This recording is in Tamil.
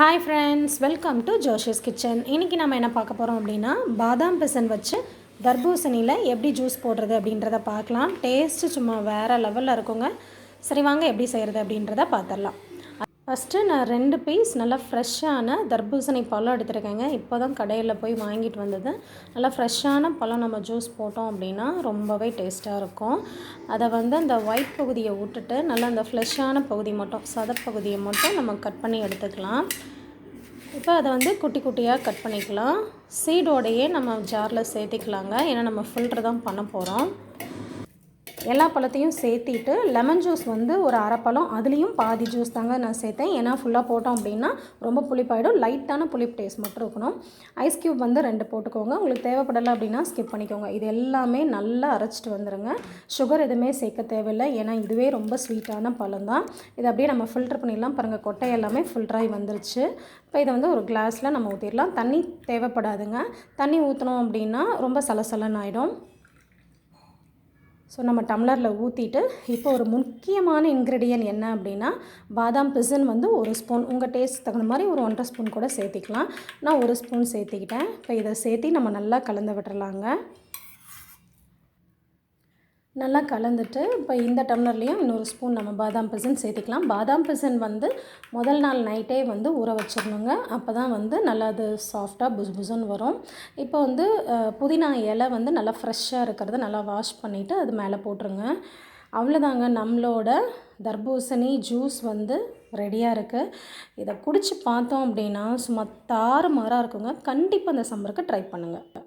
Hi friends welcome to Josh's kitchen இன்றைக்கி நம்ம என்ன பார்க்க போகிறோம் அப்படின்னா பாதாம் பிசன் வச்சு தர்பூசணியில் எப்படி ஜூஸ் போடுறது அப்படின்றத பார்க்கலாம். டேஸ்ட்டு சும்மா வேறு லெவலில் இருக்குங்க. சரி வாங்க எப்படி செய்கிறது அப்படின்றத பார்த்துடலாம். ஃபஸ்ட்டு நான் ரெண்டு பீஸ் நல்லா ஃப்ரெஷ்ஷான தர்பூசணி பழம் எடுத்துருக்கேங்க. இப்போ தான் கடையில் போய் வாங்கிட்டு வந்தது. நல்லா ஃப்ரெஷ்ஷான பழம் நம்ம ஜூஸ் போட்டோம் அப்படின்னா ரொம்பவே டேஸ்ட்டாக இருக்கும். அதை வந்து அந்த ஒயிட் பகுதியை விட்டுட்டு நல்லா அந்த ஃப்ரெஷ்ஷான பகுதி மட்டும் சதப்பகுதியை மட்டும் நம்ம கட் பண்ணி எடுத்துக்கலாம். இப்போ அதை வந்து குட்டி குட்டியாக கட் பண்ணிக்கலாம். சீடோடையே நம்ம ஜாரில் சேர்த்திக்கலாங்க. ஏன்னா நம்ம ஃபில்ட்ரு தான் பண்ண போகிறோம் எல்லா பழத்தையும் சேர்த்திட்டு லெமன் ஜூஸ் வந்து ஒரு அரைப்பழம் அதுலேயும் பாதி ஜூஸ் தாங்க நான் சேர்த்தேன். ஏன்னா ஃபுல்லாக போட்டோம் அப்படின்னா ரொம்ப புளிப்பாயிடும். லைட்டான புளிப்பு டேஸ்ட் மட்டும் இருக்கணும். ஐஸ் க்யூப் வந்து ரெண்டு போட்டுக்கோங்க. உங்களுக்கு தேவைப்படலை அப்படின்னா ஸ்கிப் பண்ணிக்கோங்க. இது எல்லாமே நல்லா அரைச்சிட்டு வந்துடுங்க சுகர் எதுவுமே சேர்க்க தேவையில்லை. ஏன்னா இதுவே ரொம்ப ஸ்வீட்டான பழம் தான். இதை அப்படியே நம்ம ஃபில்டர் பண்ணிடலாம். பாருங்கள் கொட்டை எல்லாமே ஃபில்டராகி வந்துருச்சு. இப்போ இதை வந்து ஒரு கிளாஸில் நம்ம ஊற்றிடலாம் தண்ணி தேவைப்படாதுங்க. தண்ணி ஊற்றினோம் அப்படின்னா ரொம்ப சலசலன்னு ஆகிடும் ஸோ நம்ம டம்ளரில் ஊற்றிட்டு இப்போ ஒரு முக்கியமான இன்க்ரீடியன்ட் என்ன அப்படின்னா பாதாம் பிசன் வந்து ஒரு ஸ்பூன். உங்கள் டேஸ்ட் தகுந்த மாதிரி ஒரு ஒன்றரை ஸ்பூன் கூட சேர்த்திக்கலாம். நான் ஒரு ஸ்பூன் சேர்த்திக்கிட்டேன். இப்போ இதை சேர்த்தி நம்ம நல்லா கலந்து விட்டுறலாங்க. நல்லா கலந்துட்டு இப்போ இந்த டம்ளர்லேயும் இன்னொரு ஸ்பூன் நம்ம பாதாம் பிசன் சேர்த்திக்கலாம். பாதாம் பிசன் வந்து முதல் நாள் நைட்டே வந்து ஊற வச்சிடணுங்க. அப்போ தான் வந்து நல்லா அது சாஃப்டாக புஸ் புசுன்னு வரும். இப்போ வந்து புதினா இலை வந்து நல்லா ஃப்ரெஷ்ஷாக இருக்கிறத நல்லா வாஷ் பண்ணிவிட்டு அது மேலே போட்டுருங்க. அவ்வளோதாங்க நம்மளோட தர்பூசணி ஜூஸ் வந்து ரெடியாக இருக்குது இதை குடித்து பார்த்தோம் அப்படின்னா சும்மா தாறு மாறாக இருக்குங்க. கண்டிப்பாக அந்த சம்மருக்கு ட்ரை பண்ணுங்கள்